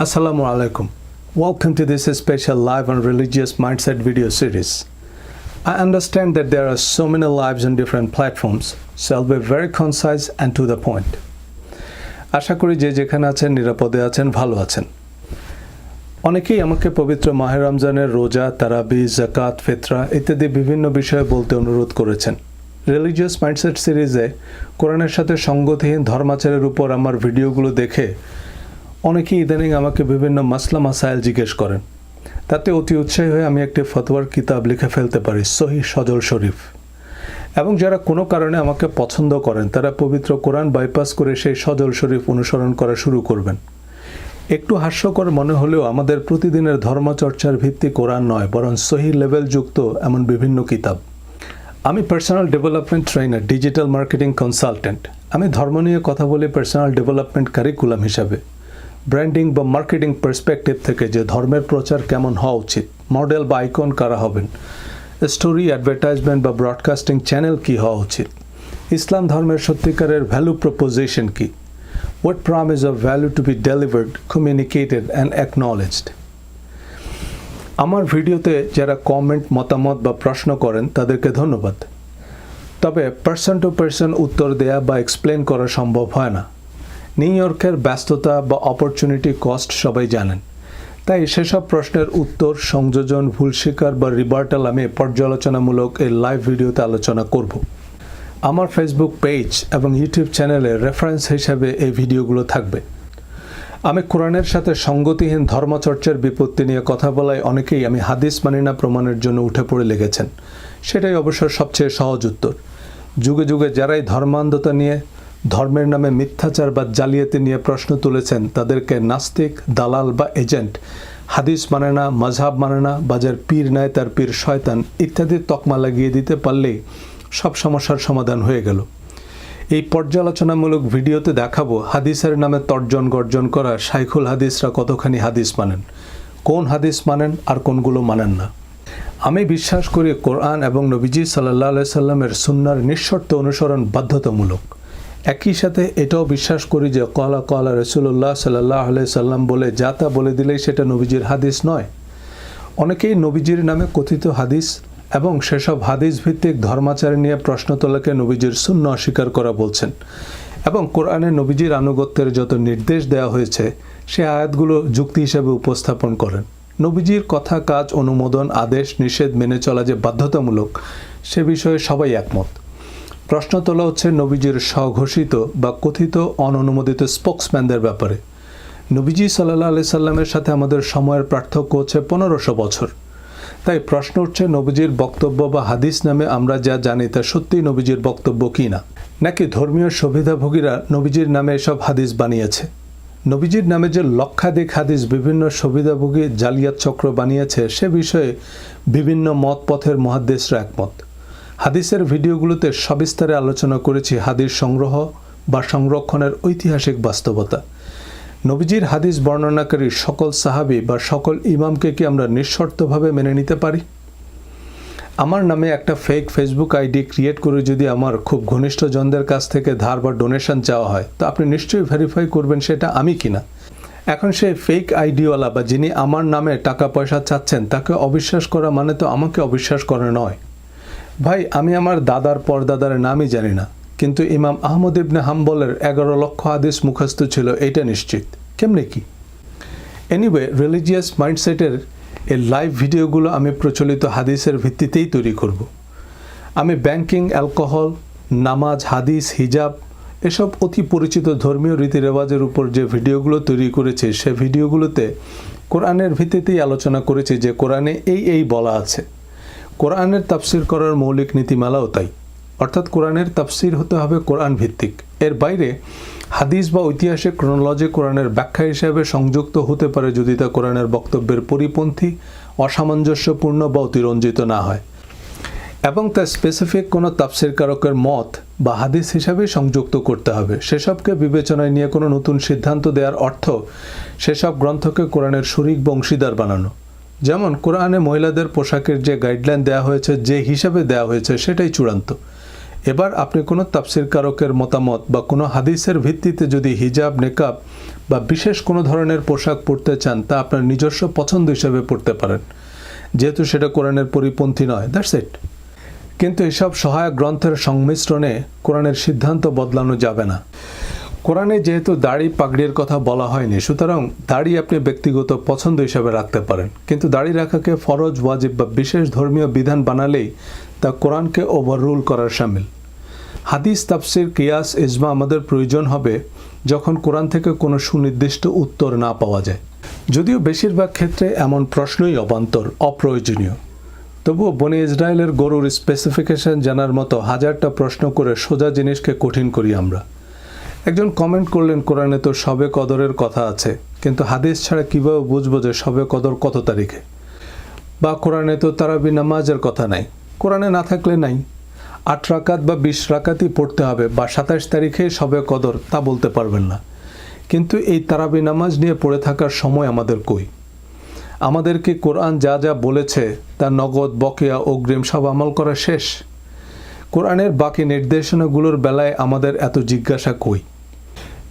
Assalamu alaikum. Welcome to this special live on religious mindset video series. I understand that there are so many lives on different platforms, so I'll be very concise and to the point. আশা করি যে যেখানে আছেন নিরাপদে আছেন ভালো আছেন অনেকেই আমাকে পবিত্র মাহে রমজানের রোজা তারাবি জাকাত ফেতরা ইত্যাদি বিভিন্ন বিষয়ে বলতে অনুরোধ করেছেন রিলিজিয়াস মাইন্ডসেট সিরিজে কোরআনের সাথে সঙ্গতিহীন ধর্মাচারের উপর আমার ভিডিওগুলো দেখে অনেকেই ইদানিং আমাকে বিভিন্ন মাসলা মাসাইল জিজ্ঞেস করেন। তাতে অতি উৎসাহী হয়ে আমি একটি ফতোয়ার কিতাব লিখে ফেলতে পারি সহি সজল শরীফ। এবং যারা কোনো কারণে আমাকে পছন্দ করেন, তারা পবিত্র কোরআন বাইপাস করে সেই সজল শরীফ অনুসরণ করা শুরু করবেন। একটু হাস্যকর মনে হলেও আমাদের প্রতিদিনের ধর্মচর্চার ভিত্তি কোরআন নয়, বরং সহি লেভেলযুক্ত এমন বিভিন্ন কিতাব। আমি personal development trainer digital marketing consultant আমি ধর্ম নিয়ে কথা বলি পার্সোনাল ডেভেলপমেন্ট কারিকুলাম হিসাবে। ব্র্যান্ডিং বা মার্কেটিং পার্সপেক্টিভ থেকে যে ধর্মের প্রচার কেমন হওয়া উচিত মডেল বা আইকন কারা হবেন স্টোরি অ্যাডভার্টাইজমেন্ট বা ব্রডকাস্টিং চ্যানেল কী হওয়া উচিত ইসলাম ধর্মের সত্যিকারের ভ্যালু প্রপোজিশন কী what promise of value to be delivered, communicated and acknowledged. আমার ভিডিওতে যারা কমেন্ট মতামত বা প্রশ্ন করেন তাদেরকে ধন্যবাদ তবে পার্সন টু পার্সন উত্তর দেয়া বা এক্সপ্লেন করা সম্ভব হয় না নিউ ইয়র্কের ব্যস্ততা বা অপরচুনিটি কস্ট সবাই জানেন। তাই সেসব প্রশ্নের উত্তর, সংযোজন, ভুল স্বীকার বা রিবার্টাল আমি পর্যালোচনামূলক এই লাইভ ভিডিওতে আলোচনা করব। আমার ফেসবুক পেজ এবং ইউটিউব চ্যানেলে রেফারেন্স হিসাবে এই ভিডিওগুলো থাকবে। আমি কোরআনের সাথে সঙ্গতিহীন ধর্মচর্চার বিপত্তি নিয়ে কথা বলায় অনেকেই আমি হাদিস মানি না প্রমাণের জন্য উঠে পড়ে লেগেছেন। সেটাই অবশ্য সবচেয়ে সহজ উত্তর। যুগে যুগে যারাই ধর্মান্ধতা নিয়ে ধর্মের নামে মিথ্যাচার বা জালিয়াতি নিয়ে প্রশ্ন তুলেছেন তাদেরকে নাস্তিক, দালাল বা এজেন্ট। হাদিস মানে না মজহাব মানে না বা যার পীর নেয় তার পীর শয়তান ইত্যাদি তকমা লাগিয়ে দিতে পারলেই সব সমস্যার সমাধান হয়ে গেল। এই পর্যালোচনামূলক ভিডিওতে দেখাবো হাদিসের নামে তর্জন গর্জন করা শাইখুল হাদিসরা কতখানি হাদিস মানেন, কোন হাদিস মানেন আর কোনগুলো মানেন না। আমি বিশ্বাস করি কোরআন এবং নবীজি সাল্লাহ সাল্লামের সুন্নার নিঃশর্ত অনুসরণ বাধ্যতামূলক। একই সাথে এটাও বিশ্বাস করি যে কলা কলা রসুল্লাহ সাল্লাহ সাল্লাম বলে, যা তা বলে দিলেই সেটা নবীজির হাদিস নয়। অনেকেই নবীজির নামে কথিত হাদিস এবং সেসব হাদিস ভিত্তিক ধর্মাচার নিয়ে প্রশ্ন তোলাকে নবীজির শূন্য অস্বীকার করা বলছেন এবং কোরআনে নবীজির আনুগত্যের যত নির্দেশ দেওয়া হয়েছে, সে আয়াতগুলো যুক্তি হিসেবে উপস্থাপন করেন। নবীজির কথা, কাজ, অনুমোদন, আদেশ, নিষেধ মেনে চলা যে বাধ্যতামূলক, সে বিষয়ে সবাই একমত। প্রশ্ন তোলা হচ্ছে নবীজির স্বঘোষিত বা কথিত অননুমোদিত স্পোক্সম্যানদের ব্যাপারে। নবীজি সাল্লাহ আলি সাল্লামের সাথে আমাদের সময়ের পার্থক্য হচ্ছে পনেরোশো বছর। তাই প্রশ্ন উঠছে, নবীজির বক্তব্য বা হাদিস নামে আমরা যা জানি তা সত্যিই নবীজির বক্তব্য কি না নাকি ধর্মীয় সুবিধাভোগীরা নবীজির নামে এসব হাদিস বানিয়েছে? নবীজির নামে যে লক্ষাধিক হাদিস বিভিন্ন সুবিধাভোগী জালিয়াত চক্র বানিয়েছে, সে বিষয়ে বিভিন্ন মত পথের মহাদ্দেশরা একমত। হাদিসের ভিডিওগুলোতে সবিস্তারে আলোচনা করেছি হাদিস সংগ্রহ বা সংরক্ষণের ঐতিহাসিক বাস্তবতা। নবীজির হাদিস বর্ণনাকারী সকল সাহাবি বা সকল ইমামকে কি আমরা নিঃশর্তভাবে মেনে নিতে পারি? আমার নামে একটা ফেক ফেসবুক আইডি ক্রিয়েট করে যদি আমার খুব ঘনিষ্ঠ জনদের কাছ থেকে ধার বা ডোনেশন চাওয়া হয়, তো আপনি নিশ্চয়ই ভেরিফাই করবেন সেটা আমি কিনা এখন সেই ফেক আইডিওয়ালা বা যিনি আমার নামে টাকা পয়সা চাচ্ছেন, তাকে অবিশ্বাস করা মানে তো আমাকে অবিশ্বাস করা নয়। ভাই, আমি আমার দাদার পরদাদার নামই জানি না, কিন্তু ইমাম আহমদ ইবনে হাম্বলের এগারো লক্ষ আদেশ মুখস্থ ছিল এটা নিশ্চিত। কেমনে কি? এনিওয়ে রিলিজিয়াস মাইন্ডসেটের এই লাইভ ভিডিওগুলো আমি প্রচলিত হাদিসের ভিত্তিতেই তৈরি করব। আমি ব্যাংকিং অ্যালকোহল নামাজ, হাদিস, হিজাব, এসব অতি পরিচিত ধর্মীয় রীতি রেওয়াজের উপর যে ভিডিওগুলো তৈরি করেছি, সে ভিডিওগুলোতে কোরআনের ভিত্তিতেই আলোচনা করেছি যে কোরআনে এই এই বলা আছে। কোরআনের তাফসির করার মৌলিক নীতিমালাও তাই। অর্থাৎ কোরআনের তাফসির হতে হবে কোরআন ভিত্তিক এর বাইরে হাদিস বা ঐতিহাসিক ক্রোনোলজি কোরআনের ব্যাখ্যা হিসেবে সংযুক্ত হতে পারে যদি তা কোরআনের বক্তব্যের পরিপন্থী, অসামঞ্জস্যপূর্ণ বা অতিরঞ্জিত না হয়। এবং তা স্পেসিফিক কোনো তাফসিরকারকের মত বা হাদিস হিসাবে সংযুক্ত করতে হবে। সেসবকে বিবেচনায় নিয়ে কোনো নতুন সিদ্ধান্ত দেওয়ার অর্থ সেসব গ্রন্থকে কোরআনের শরিক বা অংশীদার বানানো। যেমন কোরআনে মহিলাদের পোশাকের যে গাইডলাইন দেওয়া হয়েছে, যে হিসাবে দেওয়া হয়েছে, সেটাই চূড়ান্ত। এবার আপনি কোনো তাফসিরকারকের মতামত বা কোনো হাদিসের ভিত্তিতে যদি হিজাব, নেকাব বা বিশেষ কোনো ধরনের পোশাক পরতে চান, তা আপনার নিজস্ব পছন্দ হিসেবে পড়তে পারেন। যেহেতু সেটা কোরআনের পরিপন্থী নয় দ্যাটস ইট কিন্তু এসব সহায়ক গ্রন্থের সংমিশ্রণে কোরআনের সিদ্ধান্ত বদলানো যাবে না। কোরআনে যেহেতু দাড়ি পাগড়ির কথা বলা হয়নি, সুতরাং দাড়ি আপনি ব্যক্তিগত পছন্দ হিসাবে রাখতে পারেন। কিন্তু দাড়ি রাখাকে ফরজ, ওয়াজিব বা বিশেষ ধর্মীয় বিধান বানালেই তা কোরআনকে ওভাররুল করার সামিল। হাদিস, তাফসির, কিয়াস, ইজমা আমাদের প্রয়োজন হবে যখন কোরআন থেকে কোনো সুনির্দিষ্ট উত্তর না পাওয়া যায়। যদিও বেশিরভাগ ক্ষেত্রে এমন প্রশ্নই অবান্তর, অপ্রয়োজনীয়। তবুও বনে ইসরায়েলের গরুর স্পেসিফিকেশন জানার মতো হাজারটা প্রশ্ন করে সোজা জিনিসকে কঠিন করি আমরা। একজন কমেন্ট করলেন, কোরআনে তো সবে কদরের কথা আছে, কিন্তু হাদিস ছাড়া কীভাবে বুঝব যে সবে কদর কত তারিখে? বা কোরআনে তো তারাবি নামাজের কথা নাই, কোরআনে না থাকলে নাই। আট রাকাত বা বিশ রাকাতই পড়তে হবে, বা সাতাশ তারিখে সবে কদর, তা বলতে পারবেন না। কিন্তু এই তারাবি নামাজ নিয়ে পড়ে থাকার সময় আমাদের কই? আমাদেরকে কোরআন যা যা বলেছে, তা নগদ, বকেয়া, অগ্রিম, সব আমল করা শেষ? কোরআনের বাকি নির্দেশনাগুলোর বেলায় আমাদের এত জিজ্ঞাসা কই?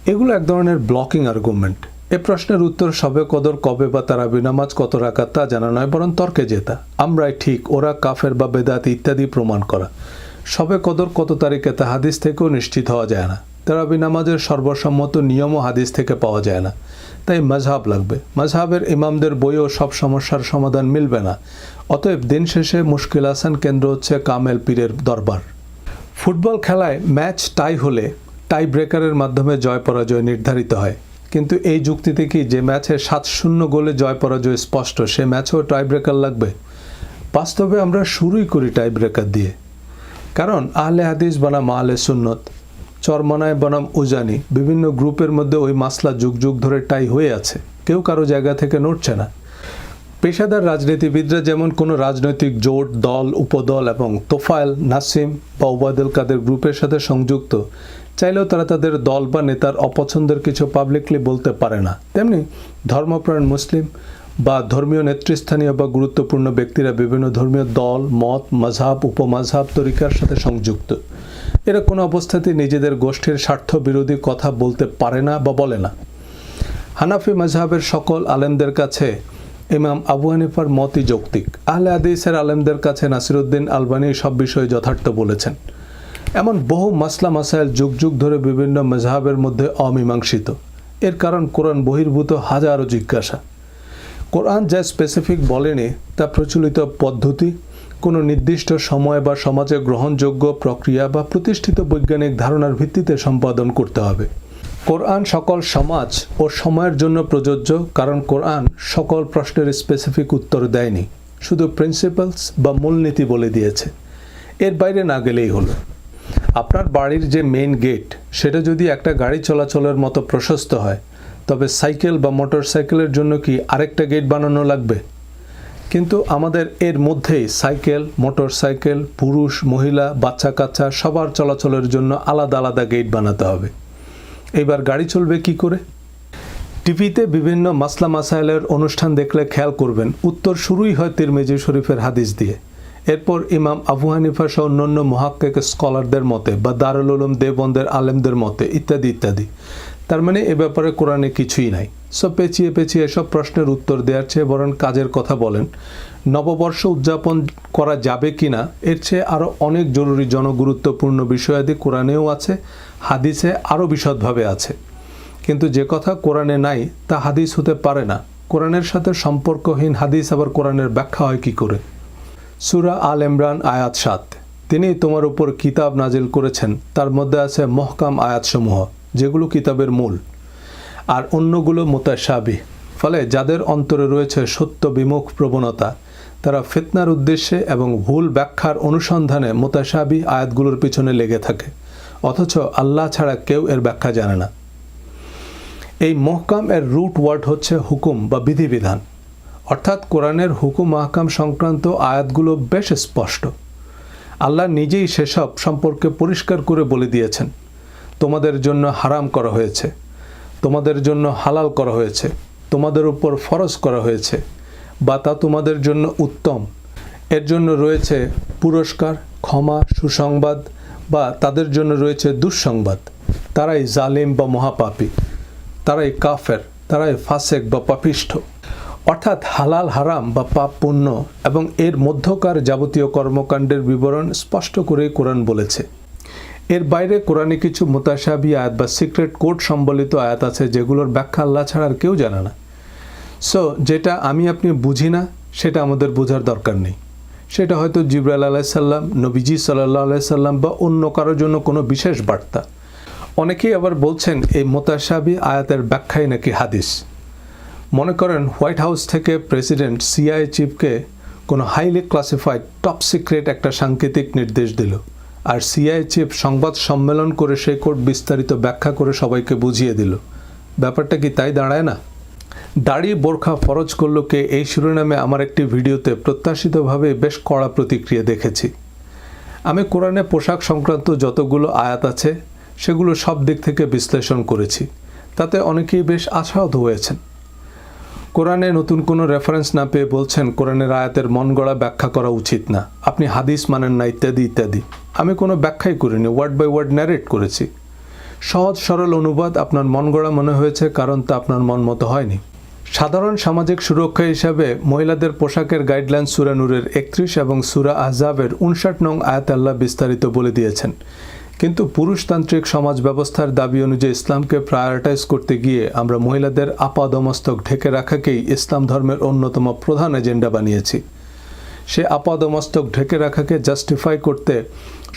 এগুলো এক ধরনের ব্লকিং আর্গুমেন্ট এ প্রশ্নের উত্তর সবে কদর, কবে বা তারা বিনামাজ কত রাখা তা জানা নয়, বরং তর্কে জেতা। আমরাই ঠিক, ওরা কাফের বা বেদাত ইত্যাদি প্রমাণ করা। সবে কদর কত তারিখে তা হাদিস থেকেও নিশ্চিত হওয়া যায় না। তারাবি নামাজের সর্বসম্মত নিয়মও হাদিস থেকে পাওয়া যায় না। তাই মাঝহাব লাগবে। মাঝহাবের ইমামদের বইও সব সমস্যার সমাধান মিলবে না। অতএব দিন শেষে মুশকিল আসান কেন্দ্র হচ্ছে কামেল পীরের দরবার। ফুটবল খেলায় ম্যাচ টাই হলে টাই ব্রেকারের মাধ্যমে জয় পরাজয় নির্ধারিত হয়। কিন্তু এই যুক্তিতে কি যে ম্যাচে সাত শূন্য গোলে জয় পরাজয় স্পষ্ট, সে ম্যাচেও টাই ব্রেকার লাগবে? বাস্তবে আমরা শুরুই করি টাই ব্রেকার দিয়ে। কারণ আহলে হাদিস বনাম আহলে সুন্নত, চরমনায় বনাম উজানি, বিভিন্ন গ্রুপের মধ্যে ওই মাসলা যুগ যুগ ধরে টাই হয়ে আছে। কেউ কারও জায়গা থেকে নড়ছে না। পেশাদার রাজনীতিবিদরা যেমন কোনো রাজনৈতিক জোট, দল, উপদল এবং তোফায়েল নাসিম বা ওবায়দুল কাদের গ্রুপের সাথে সংযুক্ত চাইলেও তারা তাদের দল বা নেতার অপছন্দের কিছু পাবলিকলি বলতে পারে না। তেমনি ধর্মপ্রাণ মুসলিম বা ধর্মীয় নেতৃস্থানীয় বা গুরুত্বপূর্ণ ব্যক্তিরা বিভিন্ন ধর্মীয় দল, মত মাঝহাব উপমাঝহাব তরিকার সাথে সংযুক্ত। এরা কোনো অবস্থাতেই নিজেদের গোষ্ঠীর স্বার্থ বিরোধী কথা বলতে পারে না বা বলে না। হানাফি মাঝহাবের সকল আলেমদের কাছে ইমাম আবু হানিফার মতই যৌক্তিক। আহলে হাদিসের আলেমদের কাছে নাসিরুদ্দিন আলবানি সব বিষয়ে যথার্থ বলেছেন। এমন বহু মাসলা মাসাইল যুগ যুগ ধরে বিভিন্ন মজাহাবের মধ্যে অমীমাংসিত। এর কারণ কোরআন বহির্ভূত হাজারো জিজ্ঞাসা। কোরআন যা স্পেসিফিক বলেনি, তা প্রচলিত পদ্ধতি, কোনো নির্দিষ্ট সময় বা সমাজে গ্রহণযোগ্য প্রক্রিয়া বা প্রতিষ্ঠিত বৈজ্ঞানিক ধারণার ভিত্তিতে সম্পাদন করতে হবে। কোরআন সকল সমাজ ও সময়ের জন্য প্রযোজ্য, কারণ কোরআন সকল প্রশ্নের স্পেসিফিক উত্তর দেয়নি, শুধু প্রিন্সিপালস বা মূলনীতি বলে দিয়েছে। এর বাইরে না গেলেই হলো। আপনার বাড়ির যে মেইন গেট সেটা যদি একটা গাড়ি চলাচলের মতো প্রশস্ত হয়, তবে সাইকেল বা মোটর সাইকেলের জন্য কি আরেকটা গেট বানানো লাগবে? কিন্তু আমাদের এর মধ্যেই সাইকেল মোটর সাইকেল পুরুষ, মহিলা বাচ্চা কাচ্চা সবার চলাচলের জন্য আলাদা আলাদা গেট বানাতে হবে। এবার গাড়ি চলবে কি করে? টিভিতে বিভিন্ন মাসলা মাসাইলের অনুষ্ঠান দেখলে খেয়াল করবেন, উত্তর শুরুই হয় তিরমিজি শরীফের হাদিস দিয়ে। এরপর ইমাম আবু হানিফা সহ অন্যান্য মহাক্কেক স্কলারদের মতে বা দারুল উলুম দেবন্দের আলেমদের মতে ইত্যাদি ইত্যাদি। তার মানে এ ব্যাপারে কোরআনে কিছুই নাই। সব পেঁচিয়ে পেঁচিয়ে এসব প্রশ্নের উত্তর দেওয়ার চেয়ে বরং কাজের কথা বলেন, নববর্ষ উদযাপন করা যাবে কি না এর চেয়ে আরও অনেক জরুরি জনগুরুত্বপূর্ণ বিষয়াদি কোরআনেও আছে, হাদিসে আরও বিশদভাবে আছে। কিন্তু যে কথা কোরআনে নাই তা হাদিস হতে পারে না। কোরআনের সাথে সম্পর্কহীন হাদিস আবার কোরআনের ব্যাখ্যা হয় কি করে? সুরা আল ইমরান আয়াত সাত। তিনি তোমার উপর কিতাব নাজিল করেছেন। তার মধ্যে আছে মহকাম আয়াতসমূহ, যেগুলো কিতাবের মূল। আর অন্যগুলো মোতাসাবি ফলে যাদের অন্তরে রয়েছে সত্য বিমুখ প্রবণতা, তারা ফিতনার উদ্দেশ্যে এবং ভুল ব্যাখ্যার অনুসন্ধানে মোতাসাবি আয়াতগুলোর পিছনে লেগে থাকে। অথচ আল্লাহ ছাড়া কেউ এর ব্যাখ্যা জানে না। এই মহকাম এর রুট ওয়ার্ড হচ্ছে হুকুম বা বিধিবিধান। অর্থাৎ কোরআনের হুকুম মাহকাম সংক্রান্ত আয়াতগুলো বেশ স্পষ্ট। আল্লাহ নিজেই সেসব সম্পর্কে পরিষ্কার করে বলে দিয়েছেন। তোমাদের জন্য হারাম করা হয়েছে। তোমাদের জন্য হালাল করা হয়েছে। তোমাদের উপর ফরজ করা হয়েছে বা তা তোমাদের জন্য উত্তম। এর জন্য রয়েছে পুরস্কার, ক্ষমা, সুসংবাদ বা তাদের জন্য রয়েছে দুঃসংবাদ। তারাই জালিম বা মহাপাপী। তারাই কাফের, তারাই ফাসেক বা পাপিষ্ঠ। অর্থাৎ হালাল হারাম বা পাপ পুণ্য এবং এর মধ্যকার যাবতীয় কর্মকাণ্ডের বিবরণ স্পষ্ট করেই কোরআন বলেছে। এর বাইরে কোরআনে কিছু মোতাসাবি আয়াত বা সিক্রেট কোড সম্বলিত আয়াত আছে যেগুলোর ব্যাখ্যা আল্লাহ ছাড়া আর কেউ জানে না। সো যেটা আমি আপনি বুঝি না, সেটা আমাদের বোঝার দরকার নেই। সেটা হয়তো জিব্রাইল আলাইসাল্লাম নবীজি সাল্লাহ আলাইসাল্লাম বা অন্য কারোর জন্য কোনো বিশেষ বার্তা। অনেকেই আবার বলছেন এই মোতাসাবি আয়াতের ব্যাখ্যাই নাকি হাদিস। মনে করেন হোয়াইট হাউস থেকে প্রেসিডেন্ট সিআই চিফকে কোনো হাইলি ক্লাসিফাইড টপ সিক্রেট একটা সাংকেতিক নির্দেশ দিল। আর সিআই চিফ সংবাদ সম্মেলন করে সেই কোর্ট বিস্তারিত ব্যাখ্যা করে সবাইকে বুঝিয়ে দিল। ব্যাপারটা কি তাই দাঁড়ায় না? দাড়ি বোরখা ফরজ করল কে এই শিরোনামে আমার একটি ভিডিওতে প্রত্যাশিতভাবে বেশ কড়া প্রতিক্রিয়া দেখেছি। আমি কোরআনে পোশাক সংক্রান্ত যতগুলো আয়াত আছে, সেগুলো সব দিক থেকে বিশ্লেষণ করেছি। তাতে অনেকেই বেশ আশাহত হয়েছেন। কোরআনে নতুন কোনো রেফারেন্স না পেয়ে বলছেন, কোরআনের আয়াতের মন গড়া ব্যাখ্যা করা উচিত না। আপনি হাদিস মানেন না, ইত্যাদি ইত্যাদি। আমি কোনো ব্যাখ্যাই করিনি ওয়ার্ড বাই ওয়ার্ড ন্যারেট করেছি। সহজ, সরল অনুবাদ আপনার মন গড়া মনে হয়েছে, কারণ তা আপনার মন মতো হয়নি। সাধারণ সামাজিক সুরক্ষা হিসাবে মহিলাদের পোশাকের গাইডলাইন সুরা নূরের একত্রিশ এবং সুরা আহজাবের উনষাট নং আয়াত আল্লাহ বিস্তারিত বলে দিয়েছেন। কিন্তু পুরুষতান্ত্রিক সমাজ ব্যবস্থার দাবি অনুযায়ী ইসলামকে প্রায়োরিটাইজ করতে গিয়ে আমরা মহিলাদের আপাদমস্তক ঢেকে রাখাকেই ইসলাম ধর্মের অন্যতম প্রধান এজেন্ডা বানিয়েছি। সে আপাদমস্তক ঢেকে রাখাকে জাস্টিফাই করতে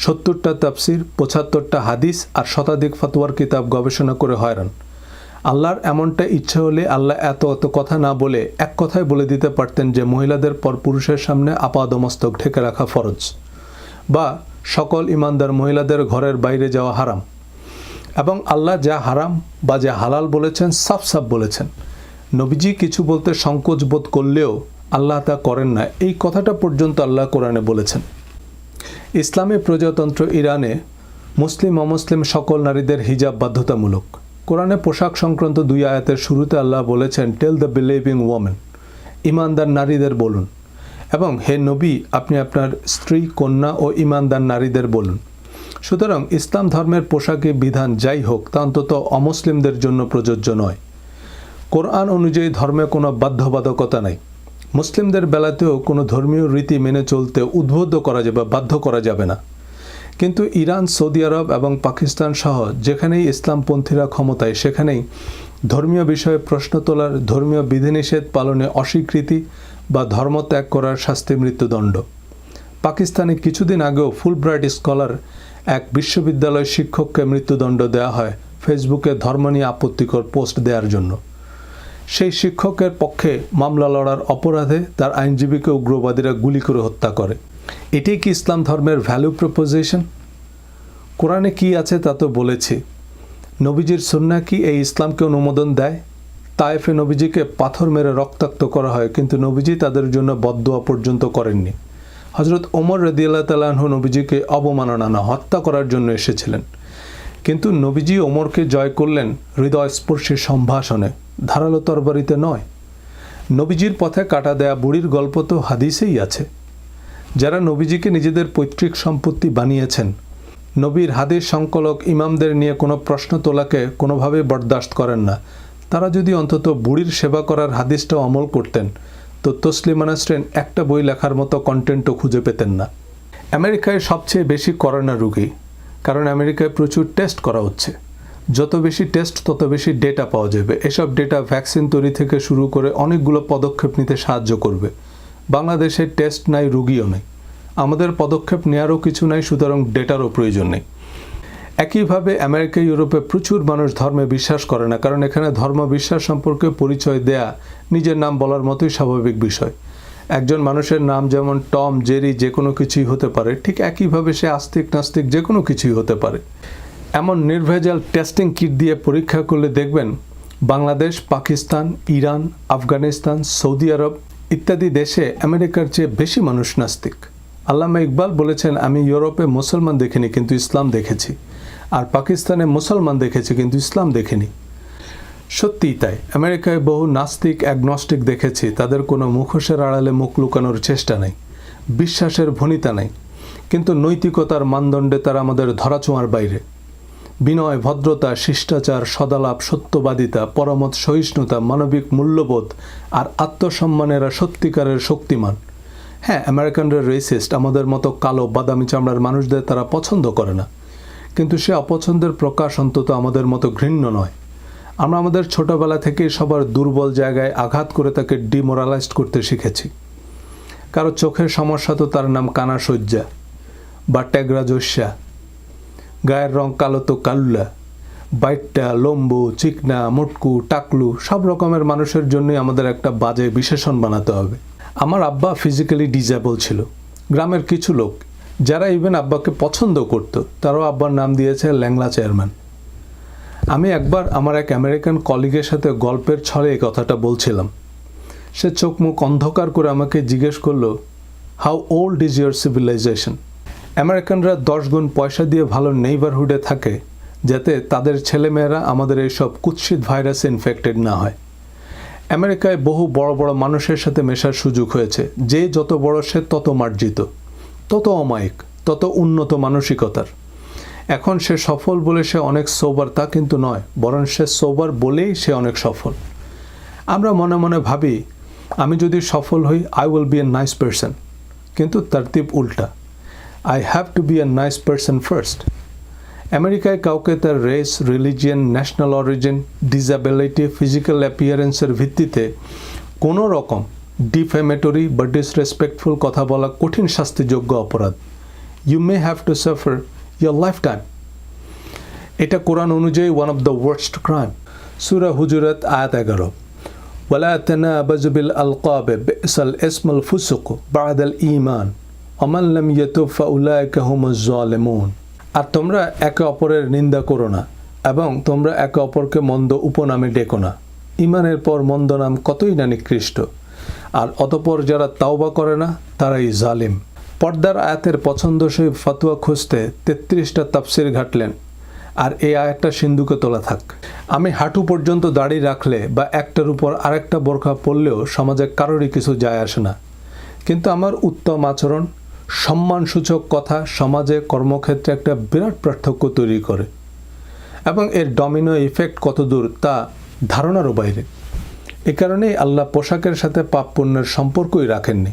সত্তরটা তাফসির, পঁচাত্তরটা হাদিস আর শতাধিক ফতোয়ার কিতাব গবেষণা করে হয়রান। আল্লাহর এমনটা ইচ্ছে হলে আল্লাহ এত এত কথা না বলে এক কথায় বলে দিতে পারতেন যে মহিলাদের পর পুরুষের সামনে আপাদমস্তক ঢেকে রাখা ফরজ। বা সকল ইমানদার মহিলাদের ঘরের বাইরে যাওয়া হারাম। এবং আল্লাহ যা হারাম বা যা হালাল বলেছেন, সাফ সাফ বলেছেন। নবীজি কিছু বলতে সংকোচ বোধ করলেও আল্লাহ তা করেন না। এই কথাটা পর্যন্ত আল্লাহ কোরআনে বলেছেন। ইসলামী প্রজাতন্ত্র ইরানে মুসলিম, অমুসলিম সকল নারীদের হিজাব বাধ্যতামূলক। কোরআনে পোশাক সংক্রান্ত দুই আয়াতের শুরুতে আল্লাহ বলেছেন টেল দ্য বিলিভিং ওয়ামেন ইমানদার নারীদের বলুন। এবং হে নবী, আপনি আপনার স্ত্রী, কন্যা ও ইমানদার নারীদের বলুন। সুতরাং ইসলাম ধর্মের পোশাকে বিধান যাই হোক, তা অন্তত অমুসলিমদের জন্য প্রযোজ্য নয়। কোরআন অনুযায়ী ধর্মে কোনো বাধ্যবাধকতা নাই। মুসলিমদের বেলাতেও কোনো ধর্মীয় রীতি মেনে চলতে উদ্বুদ্ধ করা যাবে বাধ্য করা যাবে না। কিন্তু ইরান, সৌদি আরব এবং পাকিস্তান সহ যেখানেই ইসলামপন্থীরা ক্ষমতায়, সেখানেই ধর্মীয় বিষয়ে প্রশ্ন তোলার ধর্মীয় বিধিনিষেধ পালনে অস্বীকৃতি বা ধর্মত্যাগ করার শাস্তি মৃত্যুদণ্ড। পাকিস্তানে কিছুদিন আগেও ফুলব্রাইট স্কলার এক বিশ্ববিদ্যালয় শিক্ষককে মৃত্যুদণ্ড দেওয়া হয় ফেসবুকে ধর্ম নিয়ে আপত্তিকর পোস্ট দেওয়ার জন্য। সেই শিক্ষকের পক্ষে মামলা লড়ার অপরাধে তার আইনজীবীকে উগ্রবাদীরা গুলি করে হত্যা করে। এটাই কি ইসলাম ধর্মের ভ্যালু প্রপোজিশন কোরআনে কি আছে তা তো বলেছি। নবীজির সন্না কি এই ইসলামকে অনুমোদন দেয়? তায়েফে নবীজিকে পাথর মেরে রক্তাক্ত করা হয়, কিন্তু নবীজি তাদের জন্য বদদোয়া পর্যন্ত করেননি। হজরত ওমর রদিয়াল্লাহ তালাহ নবীজিকে অবমাননা হত্যা করার জন্য এসেছিলেন। কিন্তু নবীজি ওমরকে জয় করলেন হৃদয়স্পর্শী সম্ভাষণে, ধারালো তরবারিতে নয়। নবীজির পথে কাটা দেয়া বুড়ির গল্প তো হাদিসেই আছে। যারা নবীজিকে নিজেদের পৈতৃক সম্পত্তি বানিয়েছেন, নবীর হাদিস সংকলক ইমামদের নিয়ে কোনো প্রশ্ন তোলাকে কোনোভাবেই বরদাস্ত করেন না। তারা যদি অন্তত বুড়ির সেবা করার হাদিসটাও অমল করতেন, তো তসলিমা নাসরিন একটা বই লেখার মতো কন্টেন্টও খুঁজে পেতেন না। আমেরিকায় সবচেয়ে বেশি করোনা রুগী, কারণ আমেরিকায় প্রচুর টেস্ট করা হচ্ছে। যত বেশি টেস্ট তত বেশি ডেটা পাওয়া যাবে। এসব ডেটা ভ্যাকসিন তৈরি থেকে শুরু করে অনেকগুলো পদক্ষেপ নিতে সাহায্য করবে। বাংলাদেশে টেস্ট নাই, রুগীও নেই। আমাদের পদক্ষেপ নেওয়ারও কিছু নাই, সুতরাং ডেটারও প্রয়োজন নেই। একইভাবে আমেরিকা, ইউরোপে প্রচুর মানুষ ধর্মে বিশ্বাস করে না, কারণ এখানে ধর্ম বিশ্বাস সম্পর্কে পরিচয় দেয়া নিজের নাম বলার মতোই স্বাভাবিক বিষয়। একজন মানুষের নাম যেমন টম, জেরি যে কোনো কিছুই হতে পারে, ঠিক একইভাবে সে আস্তিক নাস্তিক যে কোনো কিছুই হতে পারে। এমন নির্ভেজাল টেস্টিং কিট দিয়ে পরীক্ষা করলে দেখবেন বাংলাদেশ, পাকিস্তান, ইরান, আফগানিস্তান, সৌদি আরব ইত্যাদি দেশে আমেরিকার চেয়ে বেশি মানুষ নাস্তিক। আল্লামা ইকবাল বলেছেন, আমি ইউরোপে মুসলমান দেখিনি, কিন্তু ইসলাম দেখেছি। আর পাকিস্তানে মুসলমান দেখেছি, কিন্তু ইসলাম দেখিনি। সত্যিই তাই। আমেরিকায় বহু নাস্তিক অ্যাগনস্টিক দেখেছি। তাদের কোনো মুখোশের আড়ালে মুখ লুকানোর চেষ্টা নেই। বিশ্বাসের ভনিতা নেই। কিন্তু নৈতিকতার মানদণ্ডে তারা আমাদের ধরাছোঁয়ার বাইরে। বিনয়, ভদ্রতা, শিষ্টাচার, সদালাপ, সত্যবাদিতা, পরমত, সহিষ্ণুতা, মানবিক মূল্যবোধ আর আত্মসম্মানেরা সত্যিকারের শক্তিমান। হ্যাঁ আমেরিকানরা রেসিস্ট আমাদের মতো কালো, বাদামি চামড়ার মানুষদের তারা পছন্দ করে না। কিন্তু সে অপছন্দের প্রকাশ অন্তত আমাদের মতো ঘৃণ্য নয়। আমরা আমাদের ছোটবেলা থেকেই সবার দুর্বল জায়গায় আঘাত করে তাকে ডিমোরালাইজড করতে শিখেছি। কারও চোখের সমস্যা তো তার নাম কানা সজ্জা বা ট্যাগরা জস্যা গায়ের রং কালো তো কাল্লা। বাইটটা, লম্বু, চিকনা, মুটকু, টাকলু, সব রকমের মানুষের জন্যই আমাদের একটা বাজে বিশেষণ বানাতে হবে। আমার আব্বা ফিজিক্যালি ডিজেবল ছিল। গ্রামের কিছু লোক যারা ইভেন আব্বাকে পছন্দ করতো, তারাও আব্বার নাম দিয়েছে ল্যাংলা চেয়ারম্যান। আমি একবার আমার এক আমেরিকান কলিগের সাথে গল্পের ছলে এই কথাটা বলছিলাম। সে চোখ মুখ অন্ধকার করে আমাকে জিজ্ঞেস করল how old is your civilization আমেরিকানরা দশ গুণ পয়সা দিয়ে ভালো নেইবারহুডে থাকে, যাতে তাদের ছেলেমেয়েরা আমাদের এইসব কুৎসিত ভাইরাসে ইনফেক্টেড না হয়। আমেরিকায় বহু বড় বড় মানুষের সাথে মেশার সুযোগ হয়েছে, যে যত বড় সে তত মার্জিত। তত অমায়িক, তত উন্নত মানসিকতার। এখন সে সফল বলে সে অনেক সোবার তা কিন্তু নয়, বরং সে সোবার বলেই সে অনেক সফল। আমরা মনে মনে ভাবি, আমি যদি সফল হই I will be a nice person কিন্তু তারতিব উল্টা I have to be a nice person first আমেরিকায় কাউকে তার race religion national origin disability physical অ্যাপিয়ারেন্সের ভিত্তিতে কোনো রকম ডিফেমেটরি বা ডিসরেসপেক্টফুল কথা বলা কঠিন শাস্তিযোগ্য অপরাধ you may have to suffer your life time এটা কোরআন অনুযায়ী one of the worst crime সুরা হুজুরাত আয়াত এগারো ولا تنابزوا بالألقاب بئس الاسم الفسق بعد الإيمان ومن لم يتب فأولئك هم الظالمون আর তোমরা একে অপরের নিন্দা করো না এবং তোমরা একে অপরকে মন্দ উপনামে ডেকো না ইমানের পর মন্দ নাম কতই না নিকৃষ্ট আর অতপর যারা তাওবা করে না, তারাই জালিম। পর্দার আয়াতের পছন্দসই ফতুয়া খুঁজতে তেত্রিশটা তাফসির ঘাটলেন। আর এই আয়াতটা সিন্ধুকে তোলা থাক। আমি হাঁটু পর্যন্ত দাড়ি রাখলে বা একটার উপর আরেকটা বোরখা পরলেও সমাজে কারোরই কিছু যায় আসে না। কিন্তু আমার উত্তম আচরণ, সম্মানসূচক কথা সমাজে কর্মক্ষেত্রে একটা বিরাট পার্থক্য তৈরি করে। এবং এর ডমিনো ইফেক্ট কতদূর তা ধারণারও বাইরে। এ কারণেই আল্লাহ পোশাকের সাথে পাপ পুণ্যের সম্পর্কই রাখেননি।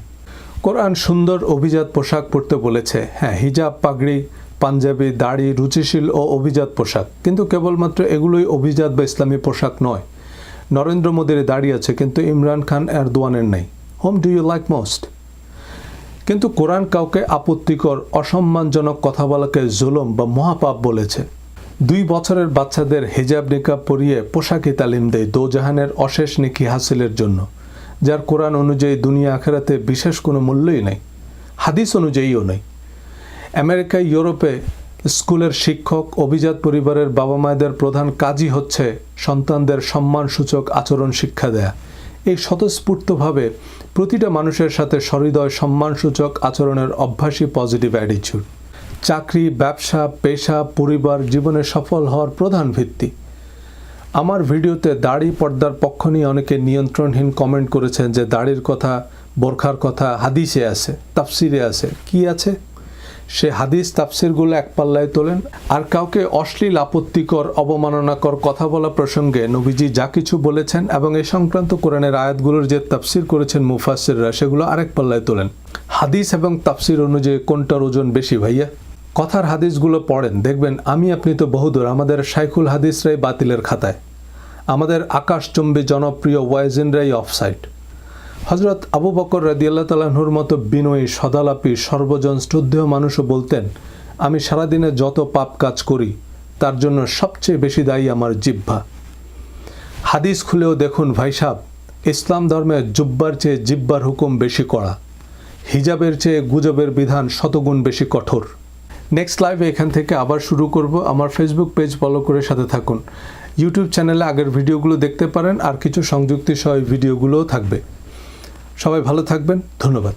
কোরআন সুন্দর অভিজাত পোশাক পরতে বলেছে হ্যাঁ হিজাব, পাগড়ি, পাঞ্জাবি, দাড়ি, রুচিশীল ও অভিজাত পোশাক। কিন্তু কেবলমাত্র এগুলোই অভিজাত বা ইসলামী পোশাক নয়। নরেন্দ্র মোদীর দাড়ি আছে, কিন্তু ইমরান খান এরদোয়ানের নেই। Whom do you like most? কিন্তু কোরআন কাউকে আপত্তিকর, অসম্মানজনক কথা বলাকে জুলুম বা মহাপাপ বলেছে। দুই বছরের বাচ্চাদের হিজাব নিকাব পরিয়ে পোশাকি তালিম দেয় দোজাহানের অশেষ নেকি হাসিলের জন্য, যার কোরআন অনুযায়ী দুনিয়া আখেরাতে বিশেষ কোনো মূল্যই নেই, হাদিস অনুযায়ীও নেই আমেরিকায় ইউরোপে স্কুলের শিক্ষক, অভিজাত পরিবারের বাবা মায়েদের প্রধান কাজই হচ্ছে সন্তানদের সম্মানসূচক আচরণ শিক্ষা দেয়া। এই স্বতঃস্ফূর্তভাবে প্রতিটা মানুষের সাথে সহৃদয় সম্মানসূচক আচরণের অভ্যাসই পজিটিভ অ্যাটিচিউড চাকরি, ব্যবসা, পেশা, পরিবার, জীবনে সফল হওয়ার প্রধান ভিত্তি। আমার ভিডিওতে দাড়ি পর্দার পক্ষ নিয়ে অনেকে নিয়ন্ত্রণহীন কমেন্ট করেছেন যে দাড়ির কথা, বোরখার কথা হাদিসে আছে, তাফসিরে আছে। কি আছে? সে হাদিস, তাফসিরগুলো এক পাল্লায় তোলেন। আর কাউকে অশ্লীল, আপত্তিকর, অবমাননাকর কথা বলা প্রসঙ্গে নবীজি যা কিছু বলেছেন এবং এ সংক্রান্ত কোরআনের আয়াতগুলোর যে তাফসির করেছেন মুফাসিররা সেগুলো আরেক পাল্লায় তোলেন। হাদিস এবং তাফসির অনুযায়ী কোনটার ওজন বেশি ভাইয়া? কথার হাদিসগুলো পড়েন, দেখবেন আমি আপনি তো বহুদূর, আমাদের শাইখুল হাদিসরাই বাতিলের খাতায়। আমাদের আকাশচুম্বী জনপ্রিয় ওয়াইজিনরাই অফসাইড হজরত আবু বকর রাদিয়াল্লাহ তালাহুর মতো বিনয়ী, সদালাপী, সর্বজন শ্রদ্ধেয় মানুষও বলতেন, আমি সারাদিনে যত পাপ কাজ করি, তার জন্য সবচেয়ে বেশি দায়ী আমার জিহ্বা। হাদিস খুলেও দেখুন, ভাই সাহ ইসলাম ধর্মে জুব্বার চেয়ে জিব্বার হুকুম বেশি করা। হিজাবের চেয়ে গুজবের বিধান শতগুণ বেশি কঠোর। নেক্সট লাইভে এখান থেকে আবার শুরু করব। আমার ফেসবুক পেজ ফলো করে সাথে থাকুন। ইউটিউব চ্যানেলে আগের ভিডিওগুলো দেখতে পারেন, আর কিছু সংযুক্তি সহ ভিডিওগুলোও থাকবে। সবাই ভালো থাকবেন। ধন্যবাদ।